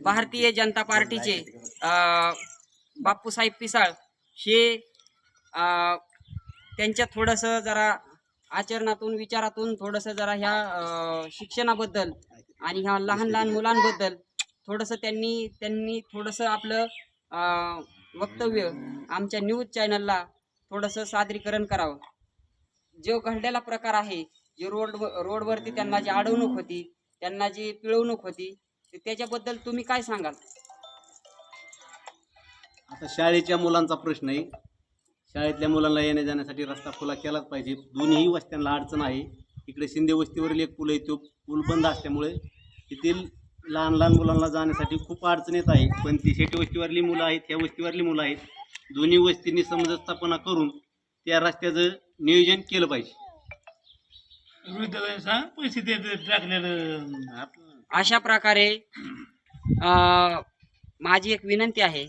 भारतीय जनता पार्टीचे बापूसाहेब पिसाळ हे त्यांच्या थोडंसं जरा आचरणातून विचारातून थोडंसं जरा ह्या शिक्षणाबद्दल आणि ह्या लहान लहान मुलांबद्दल थोडंसं त्यांनी त्यांनी थोडंसं आपलं वक्तव्य आमच्या न्यूज चॅनलला थोडंसं सादरीकरण करावं. जो घडलेला प्रकार आहे जे रोड रोडवरती त्यांना जी अडवणूक होती त्यांना जी पिळवणूक होती त्याच्याबद्दल तुम्ही काय सांगाल? आता शाळेच्या मुलांचा प्रश्न आहे. शाळेतल्या मुलांना येण्या जाण्यासाठी रस्ता खुला केलाच पाहिजे. दोन्ही वस्त्यांना अडचण आहे. इकडे शिंदे वस्तीवरील एक पूल आहे तो पूल बंद असल्यामुळे तेथील लहान लहान मुलांना जाण्यासाठी खूप अडचण येत आहे. पण ती शेती वस्तीवरली मुलं आहेत ह्या वस्तीवरली मुलं आहेत. दोन्ही वस्तींनी समजस्थापना करून त्या रस्त्याचं नियोजन केलं पाहिजे. पैसे ते ते टाकलेलं आपलं अशा प्रकारे माझी एक विनंती आहे